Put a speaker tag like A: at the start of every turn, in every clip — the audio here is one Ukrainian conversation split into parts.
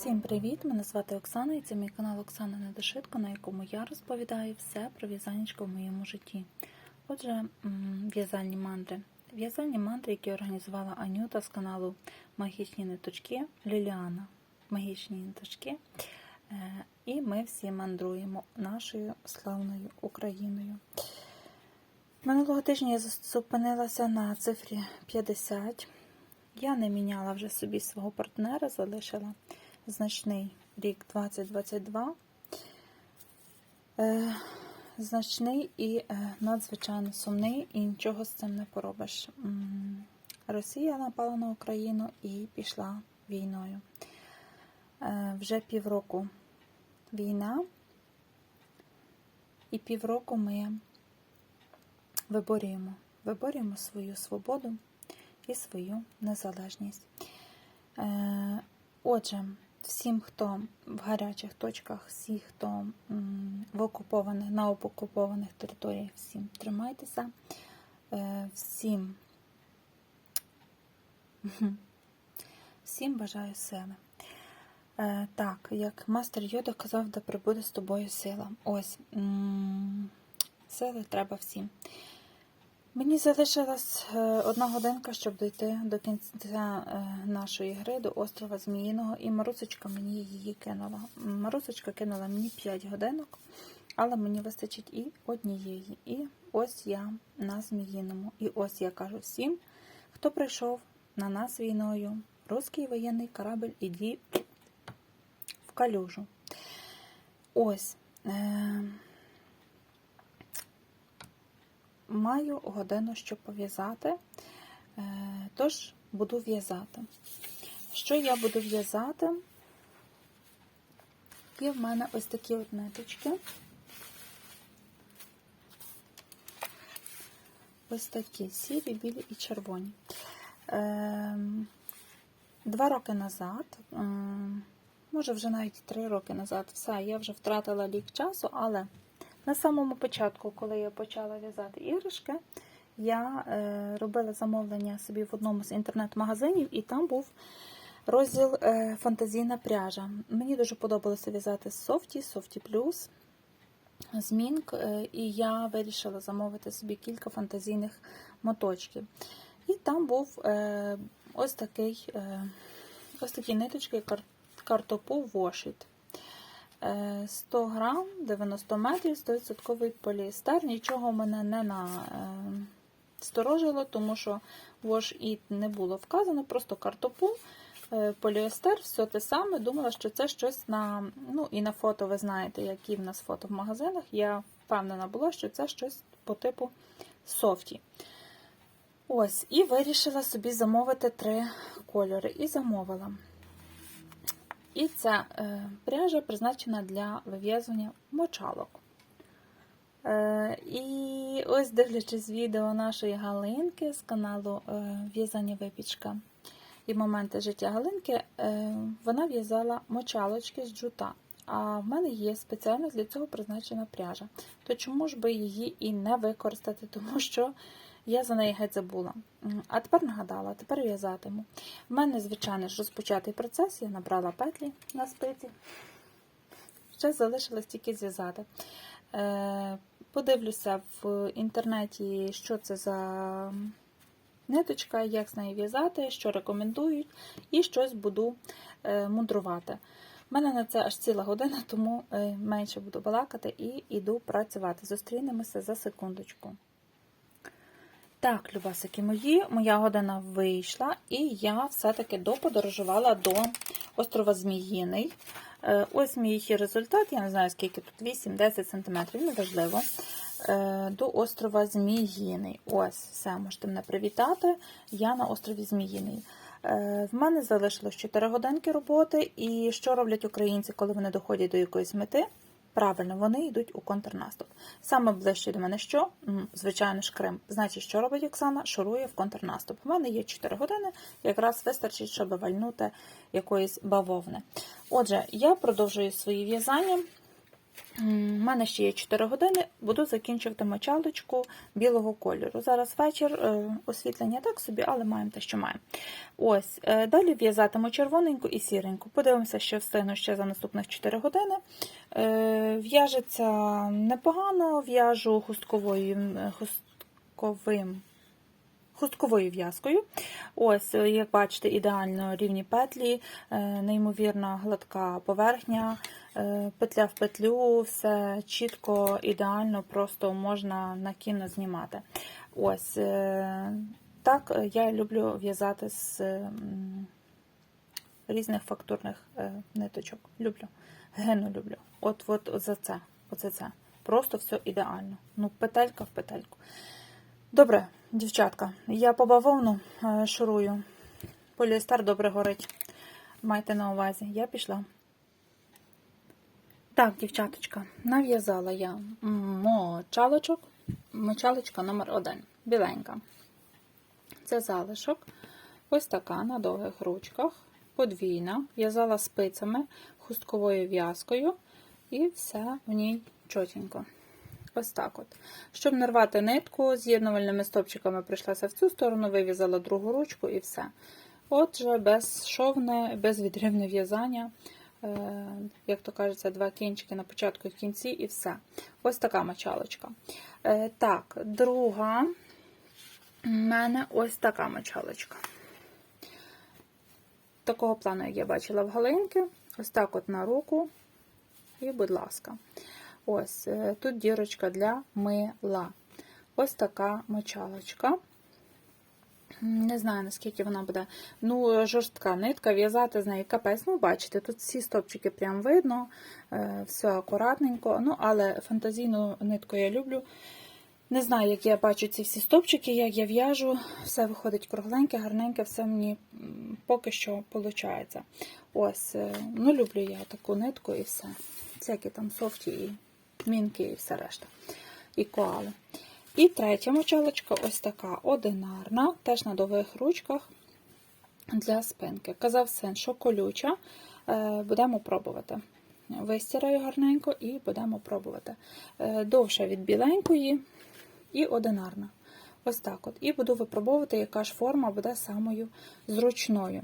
A: Всім привіт! Мене звати Оксана і це мій канал Оксана Недошитко, на якому я розповідаю все про в'язанечко в моєму житті. Отже, в'язальні мандри. В'язальні мандри, які організувала Анюта з каналу Магічні ниточки, Ліліана. Магічні ниточки. Е, І ми всі мандруємо нашою славною Україною. Минулого тижня я зупинилася на цифрі 50. Я не міняла вже собі свого партнера, залишила значний рік 2022. Е, значний і е, надзвичайно сумний, і нічого з цим не поробиш. Росія напала на Україну і пішла війною. Е, вже півроку війна, і півроку ми виборюємо, виборюємо свою свободу і свою незалежність. Е, Отже, всім, хто в гарячих точках, всі, хто в окупованих, на окупованих територіях, всім тримайтеся, Е, всім, всім бажаю сили. Е, Так, як мастер Йода казав, да прибуде з тобою сила. Ось сили треба всім. Мені залишилась е, одна годинка, щоб дійти до кінця е, нашої гри, до острова Зміїного, і Марусечка мені її кинула. Марусечка кинула мені 5 годинок, але мені вистачить і однієї. І ось я на Зміїному. І ось я кажу всім, хто прийшов на нас війною, русський воєнний корабль, іді в калюжу. Ось. Е- Маю годину, щоб пов'язати, Е, тож буду в'язати. Що я буду в'язати? Є в мене ось такі от ниточки. Ось такі сірі, білі і червоні. Ем, Два роки назад, ем, може вже навіть три роки назад, все, я вже втратила лік часу, але на самому початку, коли я почала в'язати іграшки, я е, робила замовлення собі в одному з інтернет-магазинів, і там був розділ е, фантазійна пряжа. Мені дуже подобалося в'язати з Софті, Софті Плюс, змінк, е, і я вирішила замовити собі кілька фантазійних моточків. І там був ось такий, ось такі ниточки картопу вошит. Е, 100 грам, 90 метрів, 100% поліестер. Нічого мене не насторожило, тому що Wash It не було вказано, просто картопу, е, поліестер, все те саме. Думала, що це щось на. Ну, і на фото, ви знаєте, які в нас фото в магазинах. Я впевнена була, що це щось по типу софті. Ось, і вирішила собі замовити три кольори. І замовила. І ця е, пряжа призначена для вив'язування мочалок. Е, і ось дивлячись відео нашої Галинки з каналу е, В'язання випічка і моменти життя Галинки, вона в'язала мочалочки з джута. А в мене є спеціально для цього призначена пряжа. То чому ж би її і не використати? Тому що я за неї геть забула. А тепер нагадала, тепер в'язатиму. У мене, звичайно ж, розпочатий процес, я набрала петлі на спиці. Ще залишилось тільки зв'язати. Е, Подивлюся в інтернеті, що це за ниточка, як з нею в'язати, що рекомендують, і щось буду е, мудрувати. У мене на це аж ціла година, тому е, менше буду балакати і йду працювати. Зустрінемося за секундочку. Так, любасики мої, моя година вийшла, і я все-таки доподорожувала до острова Зміїний. Е, Ось мій результат, я не знаю, скільки тут 8-10 см, неважливо. Е, До острова Зміїний. Ось, все, можете мене привітати. Я на острові Зміїний. Е, В мене залишилось 4 годинки роботи, і що роблять українці, коли вони доходять до якоїсь мети? Правильно, вони йдуть у контрнаступ. Саме ближче до мене що? Звичайно ж, Крим. Значить, що робить Оксана? Шурує в контрнаступ. У мене є 4 години, якраз вистачить, щоб вальнути якоїсь бавовни. Отже, я продовжую свої в'язання. У мене ще є 4 години, буду закінчувати мочалочку білого кольору. Зараз вечір, е, освітлення так собі, але маємо те, що маємо. Ось, е, Далі в'язатиму червоненьку і сіреньку. Подивимося, що встигну ще за наступних 4 години. Е, В'яжеться непогано, в'яжу хустковим. Хустковою в'язкою. Ось, е, як бачите, ідеально рівні петлі, е, неймовірно гладка поверхня, е, петля в петлю, все чітко, ідеально, просто можна на кіно знімати. Ось так я люблю в'язати з різних фактурних ниточок. Люблю. Гену люблю. От, от, от за це. Оце це. Просто все ідеально. Ну, петелька в петельку. Добре, дівчатка, я по бавовну е, шурую. Поліестер добре горить. Майте на увазі, я пішла. Так, дівчаточка, нав'язала я мочалочок. Мочалочка номер один. Біленька. Це залишок. Ось така на довгих ручках. Подвійна. В'язала спицями, хустковою в'язкою. І все в ній чотенько. Ось так от. Щоб не рвати нитку, з'єднувальними стопчиками прийшлася в цю сторону, вив'язала другу ручку і все. Отже, безшовне, безвідривне в'язання. Е, Як то кажеться, два кінчики на початку і в кінці, і все. Ось така мочалочка. Е, Так, друга у мене ось така мочалочка. Такого плану, як я бачила в Галинки. Ось так от на руку. І, будь ласка. Ось е, тут дірочка для мила. Ось така мочалочка. Не знаю, наскільки вона буде. Ну, жорстка нитка, в'язати з неї капець. Ну, бачите, тут всі стопчики прям видно, е, все акуратненько. Ну, але фантазійну нитку я люблю. Не знаю, як я бачу ці всі стопчики, як я в'яжу, все виходить кругленьке, гарненьке, все мені поки що виходить. Ось, е, ну люблю я таку нитку і все. Всякі там софті і мінки і все решта. І коали. І третя мочалочка ось така одинарна, теж на довгих ручках для спинки. Казав син, що колюча, Е, будемо пробувати. Вистираю гарненько і будемо пробувати. Е, Довша від біленької і одинарна. Ось так от. І буду випробовувати, яка ж форма буде самою зручною.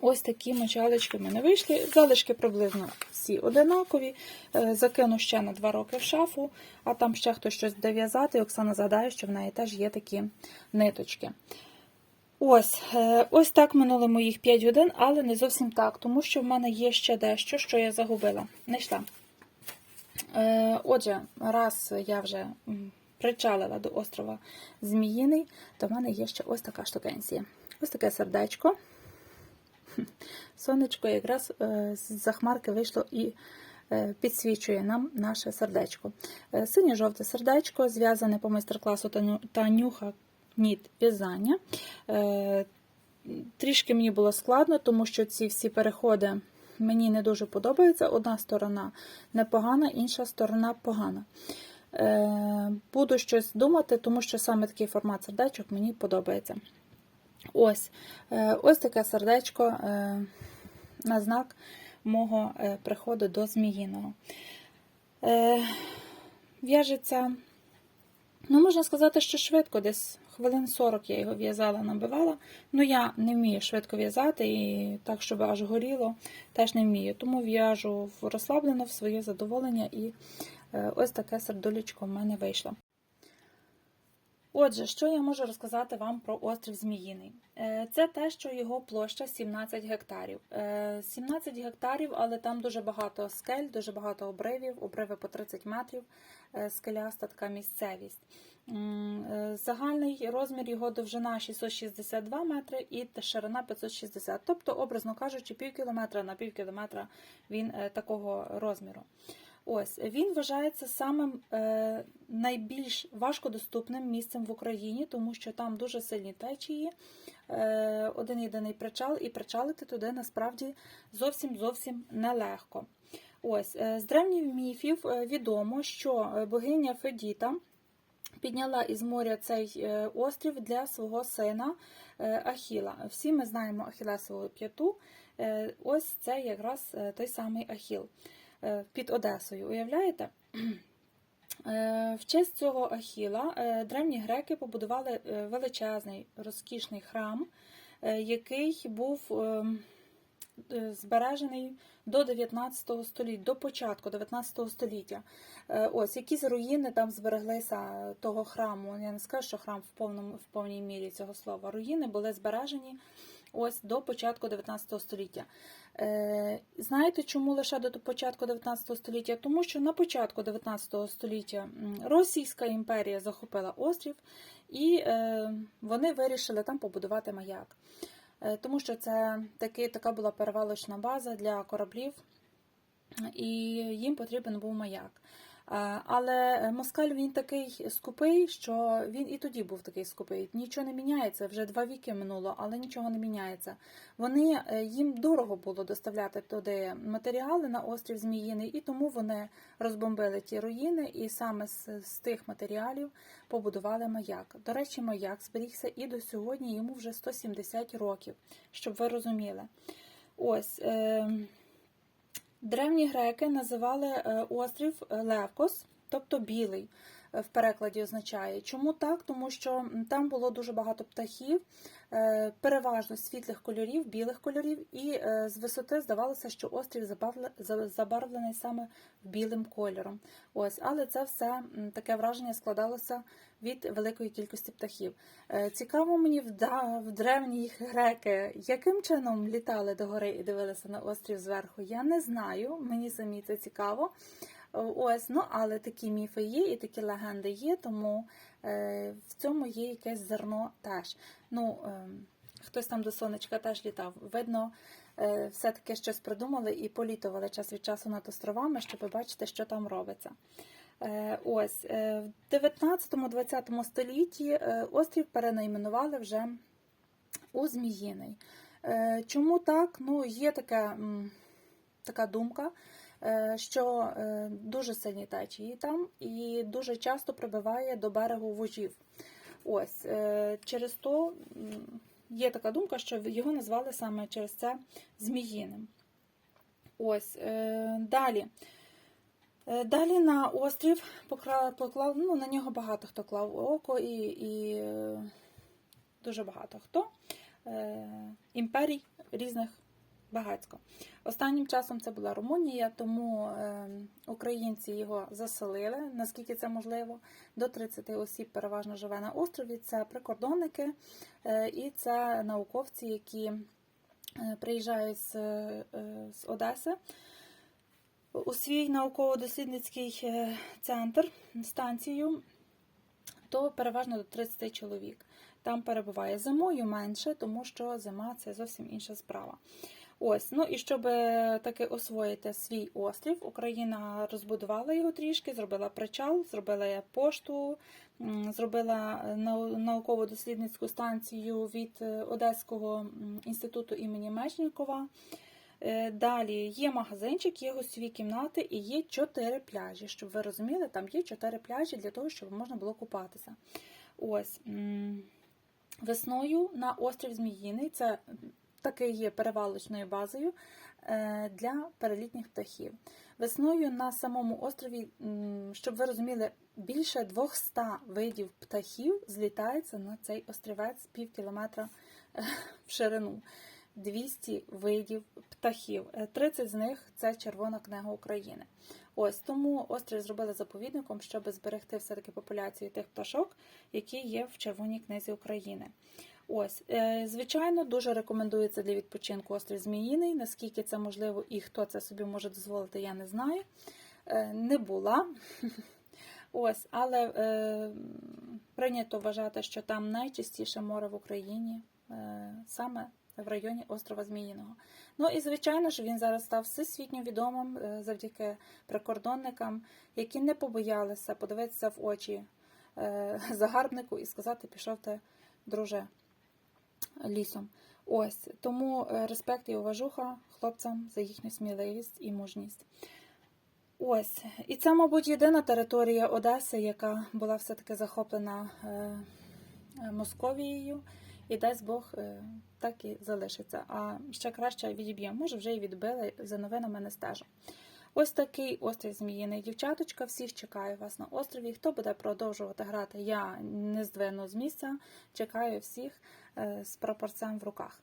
A: Ось такі мочалочки в мене вийшли. Залишки приблизно всі одинакові. Е, Закину ще на 2 роки в шафу, а там ще хтось щось буде в'язати. Оксана згадає, що в неї теж є такі ниточки. Ось е, ось так минуло моїх 5 годин, але не зовсім так, тому що в мене є ще дещо, що я загубила. Не йшла. Е, Отже, раз я вже причалила до острова Зміїний, то в мене є ще ось така штукенція. Ось таке сердечко. Сонечко якраз е, з-за хмарки вийшло і е, підсвічує нам наше сердечко. Е, Синє-жовте сердечко, зв'язане по майстер-класу Таню- Танюха Ніт в'язання. Трішки мені було складно, тому що ці всі переходи мені не дуже подобаються. Одна сторона непогана, інша сторона погана. Буду щось думати, тому що саме такий формат сердечок мені подобається. Ось Е, ось таке сердечко е, на знак мого е, приходу до Зміїного. В'яжеться, ну, можна сказати, що швидко, десь хвилин 40 я його в'язала, набивала. Ну, я не вмію швидко в'язати і так, щоб аж горіло, теж не вмію. Тому в'яжу розслаблено в своє задоволення, і ось таке сердолічко в мене вийшло. Отже, що я можу розказати вам про острів Зміїний? Е, Це те, що його площа 17 гектарів. Е, 17 гектарів, але там дуже багато скель, дуже багато обривів, обриви по 30 метрів, е, скеляста така місцевість. Е, Загальний розмір його довжина 662 метри і ширина 560. Тобто, образно кажучи, пів кілометра на пів кілометра він е, такого розміру. Ось він вважається самим е, найбільш важкодоступним місцем в Україні, тому що там дуже сильні течії, е, один єдиний причал, і причалити туди насправді зовсім зовсім нелегко. Ось е, з древніх міфів е, відомо, що е, богиня Федіта підняла із моря цей острів для свого сина Ахіла. Всі ми знаємо Ахілесову п'яту. Ось це якраз той самий Ахіл. Е, під Одесою. Уявляєте? Е, В честь цього Ахіла е, древні греки побудували величезний розкішний храм, який був збережений до 19 століття, до початку 19 століття. Ось якісь руїни там збереглися того храму. Я не скажу, що храм в повному в повній мірі цього слова. Руїни були збережені ось до початку 19 століття. Е, Знаєте, чому лише до початку 19 століття? Тому що на початку 19 століття Російська імперія захопила острів, і е, вони вирішили там побудувати маяк. Е, Тому що це таки, така була перевалочна база для кораблів, і їм потрібен був маяк. Е, Але москаль він такий скупий, що він і тоді був такий скупий. Нічого не міняється, вже два віки минуло, але нічого не міняється. Вони е, їм дорого було доставляти туди матеріали на острів Зміїний, і тому вони розбомбили ті руїни, і саме з, з тих матеріалів побудували маяк. До речі, маяк зберігся і до сьогодні йому вже 170 років, щоб ви розуміли. Ось. Е- Древні греки називали е, острів е, Левкос, тобто білий е, в перекладі означає. Чому так? Тому що там було дуже багато птахів, переважно світлих кольорів, білих кольорів, і е, з висоти здавалося, що острів забарвлений саме білим кольором. Ось, але це все таке враження складалося від великої кількості птахів. Е, Цікаво мені в, древні греки, яким чином літали до гори і дивилися на острів зверху. Я не знаю, мені самі це цікаво. Е, Ось, ну але такі міфи є і такі легенди є, тому е, в цьому є якесь зерно теж. Ну, е, хтось там до сонечка теж літав. Видно, е, все-таки щось придумали і політували час від часу над островами, щоб бачити, що там робиться. Е, Ось е, в 19-20 столітті е, острів перенайменували вже у Зміїний. Е, Чому так? Ну, є таке, така думка, е, що е, дуже сильні течії там і дуже часто прибиває до берегу вожів. Ось е, через то є така думка, що його назвали саме через це Зміїним. Ось е, далі. Е, Далі на острів поклав, ну, на нього багато хто клав око і, і е, дуже багато хто. Е, Імперій різних багатько. Останнім часом це була Румунія, тому е, українці його заселили, наскільки це можливо. До 30 осіб переважно живе на острові. Це прикордонники е, і це науковці, які е, приїжджають з, е, з Одеси у свій науково-дослідницький центр, станцію, то переважно до 30 чоловік. Там перебуває зимою менше, тому що зима це зовсім інша справа. Ось, ну і щоб е, таки освоїти свій острів, Україна розбудувала його трішки, зробила причал, зробила пошту, зробила е, науково-дослідницьку станцію від е, Одеського інституту імені Мечнікова. Далі є магазинчик, є гостьові кімнати і є чотири пляжі. Щоб ви розуміли, там є чотири пляжі для того, щоб можна було купатися. Ось весною на острів Зміїний це таки є перевалочною базою е, для перелітніх птахів. Весною на самому острові, щоб ви розуміли, більше 200 видів птахів злітається на цей острівець пів кілометра е, в ширину. 200 видів птахів. Е, 30 з них це Червона книга України. Ось тому острів зробили заповідником, щоб зберегти все-таки популяцію тих пташок, які є в Червоній книзі України. Ось, е, звичайно, дуже рекомендується для відпочинку острів Зміїний. Наскільки це можливо і хто це собі може дозволити, я не знаю. Е, Не була. Ось, але е, прийнято вважати, що там найчистіше море в Україні, е, саме в районі острова Зміїного. Ну і звичайно ж він зараз став всесвітньо відомим е, завдяки прикордонникам, які не побоялися подивитися в очі е, загарбнику і сказати, пішов ти, друже, лісом. Ось тому е, респект і уважуха хлопцям за їхню сміливість і мужність. Ось, і це, мабуть, єдина територія Одеси, яка була все-таки захоплена е, е, Московією, і дасть Бог так і залишиться. А ще краще відіб'ємо. Може, вже і відбили, за новинами не стежу. Ось такий острів Зміїний. Дівчаточка, всіх чекаю вас на острові. Хто буде продовжувати грати, я не здвину з місця. Чекаю всіх е, з прапорцем в руках.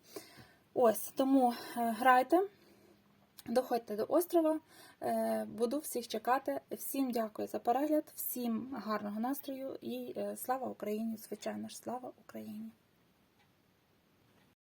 A: Ось тому е, грайте. Доходьте до острова, Е, буду всіх чекати. Всім дякую за перегляд, всім гарного настрою і слава Україні! Звичайно ж, слава Україні!